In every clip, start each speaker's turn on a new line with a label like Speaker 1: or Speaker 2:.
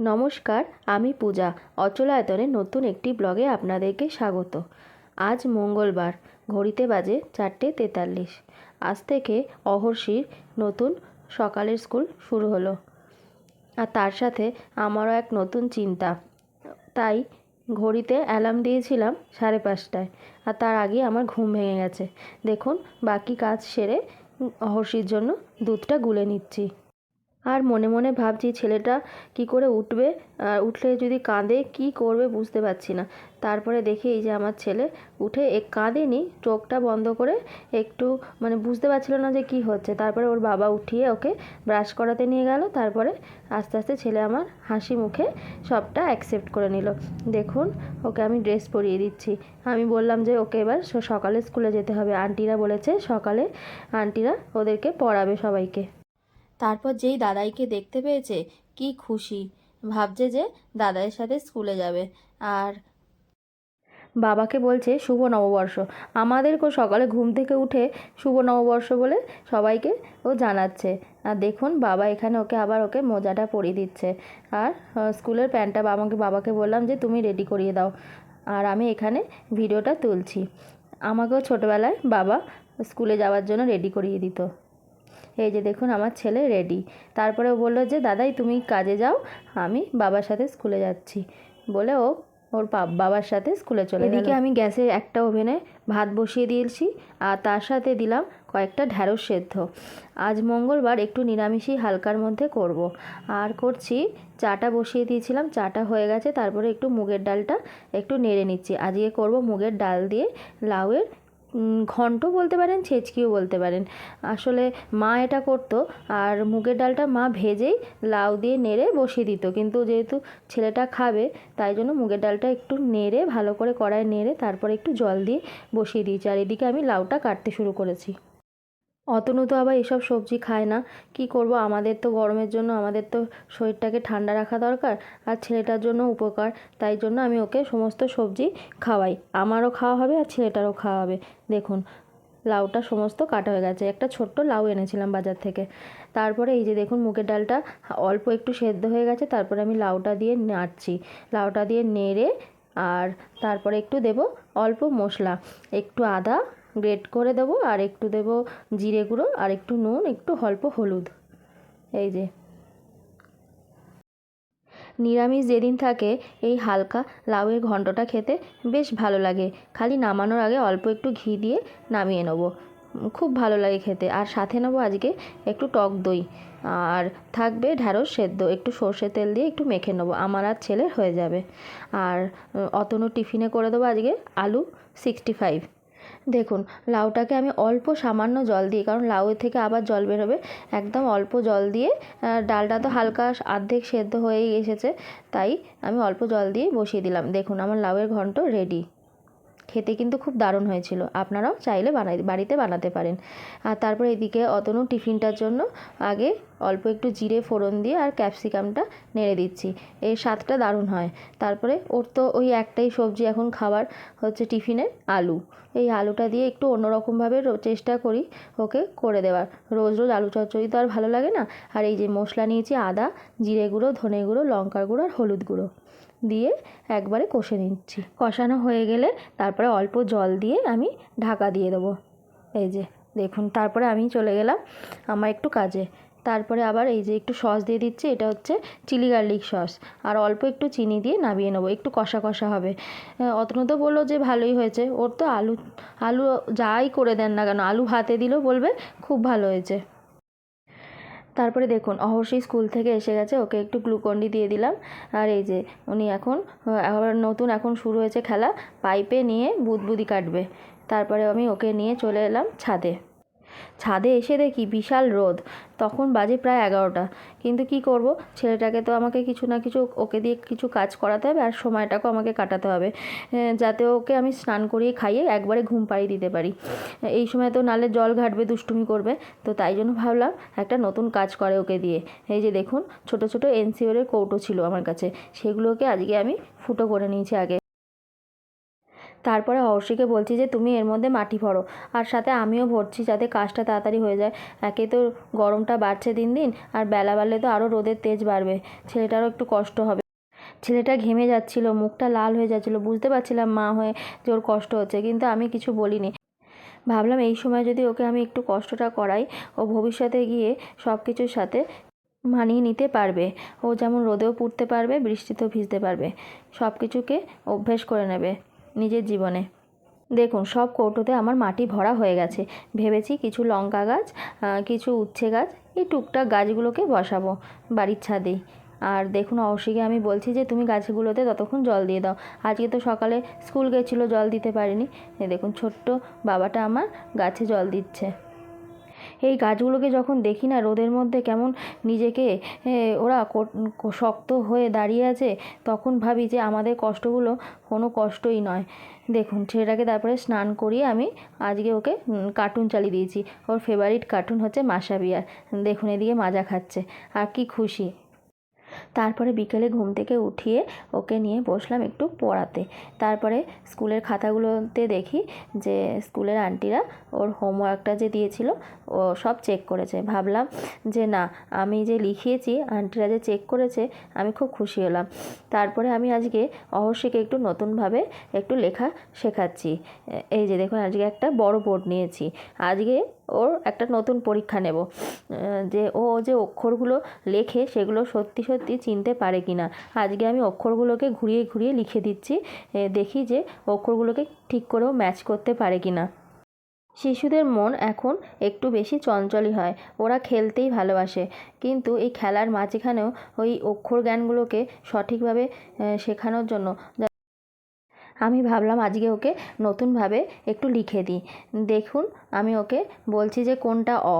Speaker 1: নমস্কার, আমি পূজা। অচলায়তনের নতুন একটি ব্লগে আপনাদেরকে স্বাগত। আজ মঙ্গলবার, ঘড়িতে বাজে চারটে তেতাল্লিশ। আজ থেকে অহর্ষির নতুন সকালের স্কুল শুরু হলো। আর তার সাথে আমারও এক নতুন চিন্তা। তাই ঘড়িতে অ্যালার্ম দিয়েছিলাম সাড়ে পাঁচটায়। আর তার আগে আমার ঘুম ভেঙে গেছে। দেখুন, বাকি কাজ সেরে অহর্ষির জন্য দুধটা গুলে নিচ্ছি। আর মনে মনে ভাবছি ছেলেটা কি করে উঠবে? আর উঠলে যদি কাঁদে, কি করবে বুঝতে পারছি না। তারপরে দেখি এই যে আমার ছেলে উঠে এক কাঁদেনি, চোখটা বন্ধ করে একটু মানে বুঝতে পারছিল না যে কি হচ্ছে। তারপরে ওর বাবা উঠিয়ে ওকে ব্রাশ করাতে নিয়ে গেল। তারপরে আস্তে আস্তে ছেলে আমার হাসি মুখে সবটা অ্যাকসেপ্ট করে নিল। দেখুন, ওকে আমি ড্রেস পরিয়ে দিচ্ছি। আমি বললাম যে ওকে এবার সকালে স্কুলে যেতে হবে। আন্টিরা বলেছে সকালে আন্টিরা ওদেরকে পড়াবে সবাইকে। তারপর যেই দাদাইকে দেখতে পেয়েছে, কি খুশি। ভাবছে যে দাদাইয়ের সাথে স্কুলে যাবে। আর বাবাকে বলছে, শুভ নববর্ষ। আমাদেরকেও সকালে ঘুম থেকে উঠে শুভ নববর্ষ বলে সবাইকে ও জানাচ্ছে। আর দেখুন, বাবা এখানে ওকে আবার ওকে মোজাটা পরিয়ে দিচ্ছে। আর স্কুলের প্যান্টটা আমাকে, বাবাকে বললাম যে, তুমি রেডি করিয়ে দাও। আর আমি এখানে ভিডিওটা তুলছি। আমাকেও ছোটোবেলায় বাবা স্কুলে যাওয়ার জন্য রেডি করিয়ে দিত। এই যে দেখুন আমার ছেলে রেডি তারপরে ও বলল যে দাদাই তুমি কাজে যাও আমি বাবার সাথে স্কুলে যাচ্ছি। বলে ও ওর বাবার সাথে স্কুলে চলে এদিকে আমি গ্যাসে একটা ওভেনে ভাত বসিয়ে দিয়েছি আর তার সাথে দিলাম কয়েকটা ঢ্যাঁড়স সেদ্ধ। আজ মঙ্গলবার একটু নিরামিষই হালকার মধ্যে করব। আর করছি চাটা বসিয়ে দিয়েছিলাম চাটা হয়ে গেছে তারপরে একটু মুগের ডালটা একটু নেড়ে নিচ্ছি। আজকে করব মুগের ডাল দিয়ে লাউয়ের ঘন্ট বলতে পারেন, ছেঁচকিও বলতে পারেন। আসলে মা এটা করতো, আর মুগের ডালটা মা ভেজেই লাউ দিয়ে নেড়ে বসিয়ে দিত। কিন্তু যেহেতু ছেলেটা খাবে, তাই জন্য মুগের ডালটা একটু নেড়ে, ভালো করে কড়ায় নেড়ে, তারপরে একটু জল দিয়ে বসিয়ে দিয়েছি। আর এদিকে আমি লাউটা কাটতে শুরু করেছি। অতনু তো আবার এসব সবজি খায় না। কি করব? আমাদের তো গরমের জন্য আমাদের তো শরীরটাকে ঠান্ডা রাখা দরকার আর ছেলেটার জন্য উপকার। তাই জন্য আমি ওকে সমস্ত সবজি খাওয়াই। আমারও খাওয়া হবে আর ছেলেটারও খাওয়া হবে। দেখুন, লাউটা সমস্ত কাটা হয়ে গেছে। একটা ছোট্ট লাউ এনেছিলাম বাজার থেকে। তারপরে এই যে দেখুন, মুগের ডালটা অল্প একটু সেদ্ধ হয়ে গেছে। তারপরে আমি লাউটা দিয়ে নাড়ছি। লাউটা দিয়ে নেড়ে আর তারপরে একটু দেব অল্প মশলা। একটু আদা গ্রেট করে দেবো, আর একটু দেব জিরে গুঁড়ো, আর একটু নুন, একটু অল্প হলুদ। এই যে। নিরামিষ যেদিন থাকে, এই হালকা লাউয়ের ঘন্টটা খেতে বেশ ভালো লাগে। খালি নামানোর আগে অল্প একটু ঘি দিয়ে নামিয়ে নেব। খুব ভালো লাগে খেতে। আর সাথে নেব আজকে একটু টক দই। আর থাকবে ঢ্যাঁড়স সেদ্ধ। একটু সর্ষে তেল দিয়ে একটু মেখে নেব। আমার আর ছেলের হয়ে যাবে। আর অতনু টিফিনে করে দেবো আজকে আলু সিক্সটি ফাইভ দেখুন, লাউটাকে আমি অল্প সামান্য জল দিয়ে কারণ লাউয়ের থেকে আবার জল বেরোবে একদম অল্প জল দিয়ে ডালটা তো হালকা অর্ধেক সেদ্ধ হয়েই এসেছে, তাই আমি অল্প জল দিয়ে বসিয়ে দিলাম। দেখুন, আমার লাউয়ের ঘন্ট রেডি খেতে কিন্তু খুব দারুণ হয়েছিল। আপনারাও চাইলে বানাই, বাড়িতে বানাতে পারেন। আর তারপর এদিকে অতনু টিফিনটার জন্য আগে অল্প একটু জিরে, ফোড়ন দিয়ে আর ক্যাপসিকামটা নেড়ে দিচ্ছি। এর স্বাদটা দারুণ হয়। তারপরে ওর তো ওই একটাই সবজি এখন খাবার হচ্ছে টিফিনে আলু। এই আলুটা দিয়ে একটু অন্যরকমভাবে চেষ্টা করি ওকে করে দেওয়ার। রোজ রোজ আলু চচ্চড়ি তো আর ভালো লাগে না। আর এই যে মশলা নিয়েছি, আদা, জিরে গুঁড়ো, ধনে গুঁড়ো, লঙ্কার গুঁড়ো আর হলুদ গুঁড়ো। দিয়ে একবারে কষে নিচ্ছি। কষানো হয়ে গেলে তারপরে অল্প জল দিয়ে আমি ঢাকা দিয়ে দেবো। এই যে, দেখুন, তারপরে আমি চলে গেলাম আমার একটু কাজে। তারপরে আবার এই যে একটু সস দিয়ে দিচ্ছি, এটা হচ্ছে চিলি গার্লিক সস। আর অল্প একটু চিনি দিয়ে নামিয়ে নেব, একটু কষা কষা হবে। অতনু তো বলল যে ভালোই হয়েছে, ওর তো আলু আলু যাই করে দেন না কেন, আলু ভাতে দিলেও বলবে খুব ভালো হয়েছে। তারপরে দেখুন, অহর্ষি স্কুল থেকে এসে গেছে, ওকে একটু গ্লুকন্ডি দিয়ে দিলাম। আর এই যে, উনি এখন আবার নতুন এখন শুরু হয়েছে খেলা, পাইপে নিয়ে বুদবুদি কাটবে। তারপরে আমি ওকে নিয়ে চলে এলাম ছাদে। ছাদে এসে দেখি বিশাল রোদ। তখন বাজে প্রায় এগারোটা। কিন্তু কি করব? ছেলেটাকে তো আমাকে কিছু না কিছু ওকে দিয়ে কিছু কাজ করাতে হবে আর সময়টাকেও আমাকে কাটাতে হবে। যাতে ওকে আমি স্নান করিয়ে খাইয়ে একবারে ঘুম পাড়িয়ে দিতে পারি। এই সময় তো নালে জল ঘাটবে, দুষ্টুমি করবে। তো তাই জন্য ভাবলাম একটা নতুন কাজ করে ওকে দিয়ে। এই যে দেখুন, ছোট ছোট এনসিওরের কৌটো ছিল আমার কাছে। সেগুলোকে আজকে আমি ফুটো করে নিয়েছি আগে। তারপরে হর্ষিকে বলছি যে, তুমি এর মধ্যে মাটি ভরো। আর সাথে আমিও ভরছি যাতে কাজটা তাড়াতাড়ি হয়ে যায়। একে তো গরমটা বাড়ছে দিন দিন, আর বেলা বাড়লে তো আরও রোদের তেজ বাড়বে। ছেলেটারও একটু কষ্ট হবে। ছেলেটা ঘেমে যাচ্ছিল, মুখটা লাল হয়ে যাচ্ছিল। বুঝতে পারছিলাম মা হয়ে যে ওর কষ্ট হচ্ছে, কিন্তু আমি কিছু বলিনি। ভাবলাম এই সময় যদি ওকে আমি একটু কষ্টটা করাই, ও ভবিষ্যতে গিয়ে সব কিছুর সাথে মানিয়ে নিতে পারবে। ও যেমন রোদেও পুড়তে পারবে, বৃষ্টিতেও ভিজতে পারবে। সব কিছুকে অভ্যেস করে নেবে। নিজের জীবনে। দেখুন, সব কৌটোতে আমার মাটি ভরা হয়ে গেছে। ভেবেছি কিছু লঙ্কা গাছ কিছু উচ্ছে গাছ, এই টুকটাক গাছগুলোকে বসাবো, বাড়ির ছাদেই আর দেখুন অবশ্যই আমি বলছি যে, তুমি গাছগুলোতে ততক্ষণ জল দিয়ে দাও। আজকে তো সকালে স্কুল গেছিল, জল দিতে পারিনি। দেখুন, ছোট্ট বাবাটা আমার গাছে জল দিচ্ছে। এই গাছগুলোকে যখন দেখি না, রোদের মধ্যে কেমন নিজেকে ওরা শক্ত হয়ে দাঁড়িয়ে আছে, তখন ভাবি যে আমাদের কষ্টগুলো কোনো কষ্টই নয়। দেখুন, ছেলেটাকে তারপরে স্নান করিয়ে আমি আজকে ওকে কার্টুন চালিয়ে দিয়েছি। ওর ফেভারিট কার্টুন হচ্ছে মাসা বিয়ার দেখুন, এদিকে মাজা খাচ্ছে। আর কি খুশি। তারপরে বিকেলে ঘুম থেকে উঠিয়ে ওকে নিয়ে বসলাম একটু পড়াতে। তারপরে স্কুলের খাতাগুলোতে দেখি যে স্কুলের আন্টিরা ওর হোমওয়ার্কটা যে দিয়েছিল, ও সব চেক করেছে। ভাবলাম যে না, আমি যে লিখিয়েছি, আন্টিরা যে চেক করেছে, আমি খুব খুশি হলাম। তারপরে আমি আজকে অবশ্যইকে একটু নতুনভাবে একটু লেখা শেখাচ্ছি। এই যে দেখুন, আজকে একটা বড় বোর্ড নিয়েছি। আজকে ওর একটা নতুন পরীক্ষা নেব। যে ও যে অক্ষরগুলো লেখে সেগুলো সত্যি সত্যি চিনতে পারে কি না। আজকে আমি অক্ষরগুলোকে ঘুরিয়ে ঘুরিয়ে লিখে দিচ্ছি। দেখি যে অক্ষরগুলোকে ঠিক করেও ম্যাচ করতে পারে কি না। শিশুদের মন এখন একটু বেশি চঞ্চলই হয়। ওরা খেলতেই ভালোবাসে। কিন্তু এই খেলার মাঝখানেও ওই অক্ষর জ্ঞানগুলোকে সঠিকভাবে শেখানোর জন্য আমি ভাবলাম আজকে ওকে নতুনভাবে একটু লিখে দিই। দেখুন, আমি ওকে বলছি যে কোনটা অ?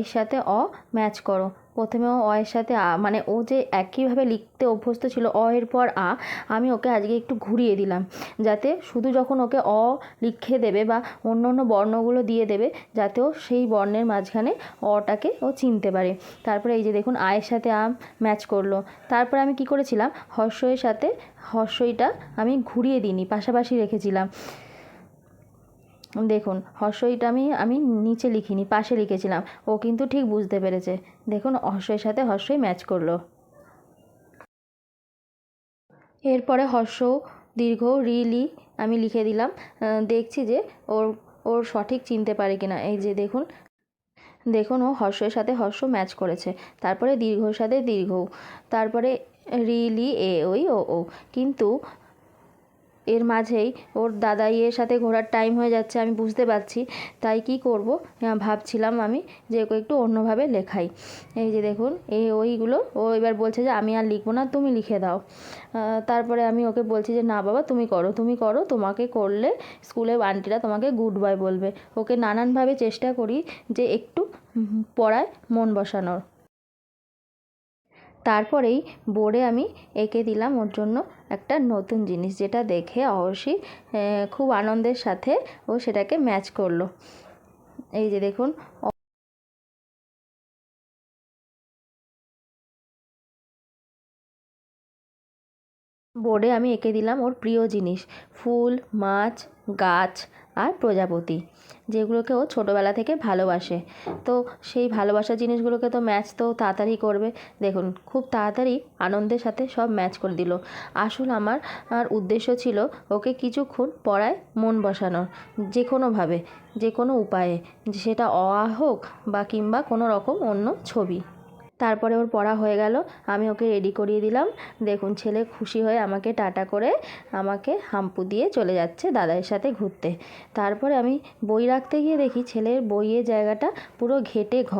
Speaker 1: এর সাথে অ ম্যাচ করো। প্রথমে ও এর সাথে, আ মানে ও যে একইভাবে লিখতে অভ্যস্ত ছিল, অ এর পর আ, আমি ওকে আজকে একটু ঘুরিয়ে দিলাম। যাতে শুধু যখন ওকে অ লিখে দেবে বা অন্য অন্য বর্ণগুলো দিয়ে দেবে, যাতে ও সেই বর্ণের মাঝখানে অটাকে ও চিনতে পারে। তারপরে এই যে দেখুন আয়ের সাথে আম ম্যাচ করল। তারপরে আমি কি করেছিলাম? হর্ষয়ের সাথে, হর্ষইটা আমি ঘুরিয়ে দিইনি, পাশাপাশি রেখেছিলাম। দেখুন হর্ষইটা আমি আমি নিচে লিখিনি, পাশে লিখেছিলাম। ও কিন্তু ঠিক বুঝতে পেরেছে। দেখুন হর্ষের সাথে হর্ষই ম্যাচ করল। এরপরে হর্ষ, দীর্ঘ, রিলি, আমি লিখে দিলাম। দেখছি যে ওর ওর সঠিক চিনতে পারে কিনা। এই যে দেখুন দেখুন ও হর্ষের সাথে হর্ষ ম্যাচ করেছে। তারপরে দীর্ঘর সাথে দীর্ঘ, তারপরে রিলি, এ ওই ও ও। কিন্তু এর মাঝেই ওর দাদাইয়ের সাথে ঘোরার টাইম হয়ে যাচ্ছে, আমি বুঝতে পারছি। তাই কি করব? ভাবছিলাম আমি যে ওকে একটু অন্যভাবে লেখাই। এই যে দেখুন এই ওইগুলো, ও এবার বলছে যে, আমি আর লিখব না, তুমি লিখে দাও। তারপরে আমি ওকে বলছি যে, না বাবা, তুমি করো তুমি করো। তোমাকে করলে স্কুলে আন্টিরা তোমাকে গুড বাই বলবে। ওকে নানানভাবে চেষ্টা করি যে একটু পড়ায় মন বসানোর। তারপরেই বোর্ডে আমি এঁকে দিলাম ওর জন্য একটা নতুন জিনিস যেটা দেখে অবশ্যই খুব আনন্দের সাথে ও সেটাকে ম্যাচ করল। এই যে দেখুন বোর্ডে আমি এঁকে দিলাম ওর প্রিয় জিনিস, ফুল, মাছ, গাছ আর প্রজাপতি। যেগুলোকে ও ছোটোবেলা থেকে ভালোবাসে। তো সেই ভালোবাসার জিনিসগুলোকে তো ম্যাচ তো তাড়াতাড়ি করবে। দেখুন, খুব তাড়াতাড়ি আনন্দের সাথে সব ম্যাচ করে দিল। আসল আমার, আর উদ্দেশ্য ছিল ওকে কিছুক্ষণ পড়ায় মন বসানোর যে কোনোভাবে যে কোনো উপায়ে সেটা অ হোক বা কিংবা কোনো রকম অন্য ছবি। তারপরে ওর পড়া হয়ে গেল, আমি ওকে রেডি করিয়ে দিলাম। দেখুন, ছেলে খুশি হয়ে আমাকে টাটা করে আমাকে হাম্পু দিয়ে চলে যাচ্ছে দাদার সাথে ঘুরতে। তারপরে আমি বই রাখতে গিয়ে দেখি ছেলের বইয়ের জায়গাটা পুরো ঘেটে ঘ।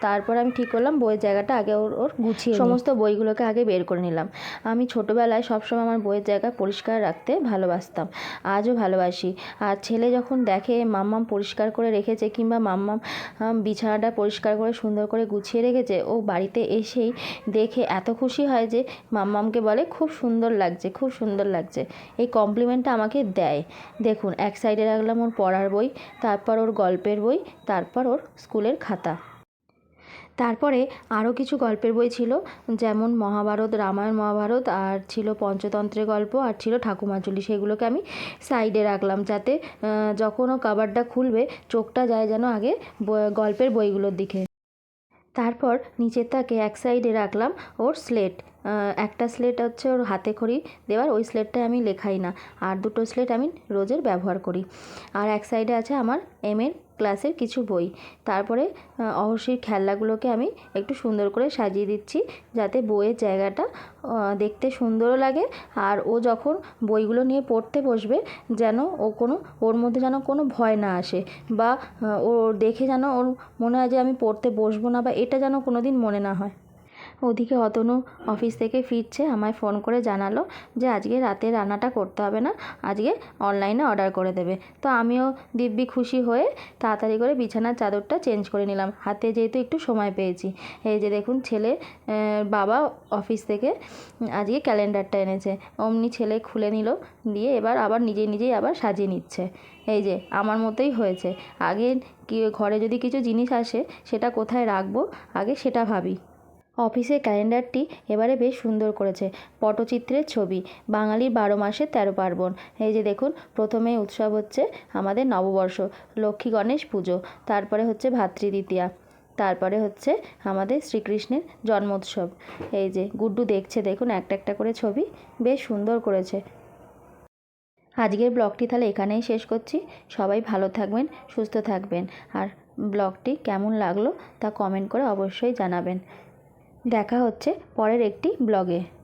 Speaker 1: তারপর আমি ঠিক করলাম, বইয়ের জায়গাটা আগে ওর ওর গুছিয়ে সমস্ত বইগুলোকে আগে বের করে নিলাম। আমি ছোটোবেলায় সবসময় আমার বইয়ের জায়গা পরিষ্কার রাখতে ভালোবাসতাম। আজও ভালোবাসি। আর ছেলে যখন দেখে মাম্মাম পরিষ্কার করে রেখেছে কিংবা মাম্মাম বিছানাটা পরিষ্কার করে সুন্দর করে গুছিয়ে রেখেছে, ও বাড়িতে এসেই দেখে এত খুশি হয় যে মাম্মামকে বলে, খুব সুন্দর লাগছে, খুব সুন্দর লাগছে। এই কমপ্লিমেন্টটা আমাকে দেয়। দেখুন, এক সাইডে রাখলাম ওর পড়ার বই, তারপর ওর গল্পের বই, তারপর ওর স্কুলের খাতা। তারপরে আরও কিছু গল্পের বই ছিল, যেমন মহাভারত, রামায়ণ মহাভারত, আর ছিল পঞ্চতন্ত্রের গল্প, আর ছিল ঠাকুমাঝুলি সেগুলোকে আমি সাইডে রাখলাম যাতে যখনও কাবারটা খুলবে, চোখটা যায় যেন আগে গল্পের বইগুলোর দিকে। তারপর নিচের তাকে এক সাইডে রাখলাম, ওর স্লেট। একটা স্লেট হচ্ছে ওর হাতে খড়ি দেওয়ার, ওই স্লেটটায় আমি লেখাই না। আর দুটো স্লেট আমি রোজের ব্যবহার করি। আর এক সাইডে আছে আমার এম এর ক্লাসের কিছু বই। তারপরে অহর্ষির খেলনাগুলোকে আমি একটু সুন্দর করে সাজিয়ে দিচ্ছি, যাতে বইয়ের জায়গাটা দেখতে সুন্দরও লাগে। আর ও যখন বইগুলো নিয়ে পড়তে বসবে, যেন ও কোনো, ওর মধ্যে যেন কোনো ভয় না আসে। বা ও দেখে যেন ওর মনে হয় যে আমি পড়তে বসবো না, বা এটা যেন কোনো দিন মনে না হয়। ওদিকে অতনু অফিস থেকে ফিরছে, আমায় ফোন করে জানালো যে আজকে রাতে রান্নাটা করতে হবে না, আজকে অনলাইনে অর্ডার করে দেবে। তো আমিও দিব্যি খুশি হয়ে তাড়াতাড়ি করে বিছানার চাদরটা চেঞ্জ করে নিলাম। হাতে যেহেতু একটু সময় পেয়েছি। এই যে দেখুন ছেলে বাবা অফিস থেকে আজকে ক্যালেন্ডারটা এনেছে। অমনি ছেলে খুলে নিল, দিয়ে এবার আবার নিজে নিজেই আবার সাজিয়ে নিচ্ছে। এই যে আমার মতোই হয়েছে। আগে কি, ঘরে যদি কিছু জিনিস আসে, সেটা কোথায় রাখব, আগে সেটা ভাবি। অফিসের ক্যালেন্ডারটি এবারে বেশ সুন্দর করেছে। পটচিত্রের ছবি, বাঙালির বারো মাসে তেরো পার্বণ। এই যে দেখুন, প্রথমে উৎসব হচ্ছে আমাদের নববর্ষ, লক্ষ্মী গণেশ পুজো, তারপরে হচ্ছে ভাতৃদ্বিতীয়া, তারপরে হচ্ছে আমাদের শ্রীকৃষ্ণের জন্মোৎসব। এই যে গুড্ডু দেখছে, দেখুন একটা একটা করে ছবি, বেশ সুন্দর করেছে। আজকের ব্লগটি তাহলে এখানেই শেষ করছি। সবাই ভালো থাকবেন, সুস্থ থাকবেন। আর ব্লগটি কেমন লাগল তা কমেন্ট করে অবশ্যই জানাবেন। দেখা হচ্ছে পরের একটি ব্লগে।